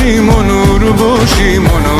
খুশি মনুর বসি মনুর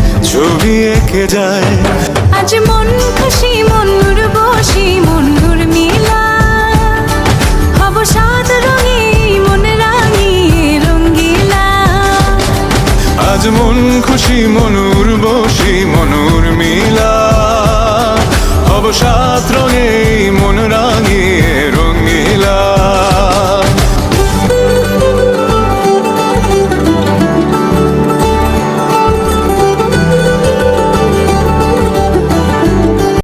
ছবি এঁকে যায়। আজ মন খুশি মনুর বসি হব সাত রঙে মন রাঙিয়ে রঙ্গিলা আজ মন খুশি মনুর বসি মনুর মিলা। অবসাদ রঙে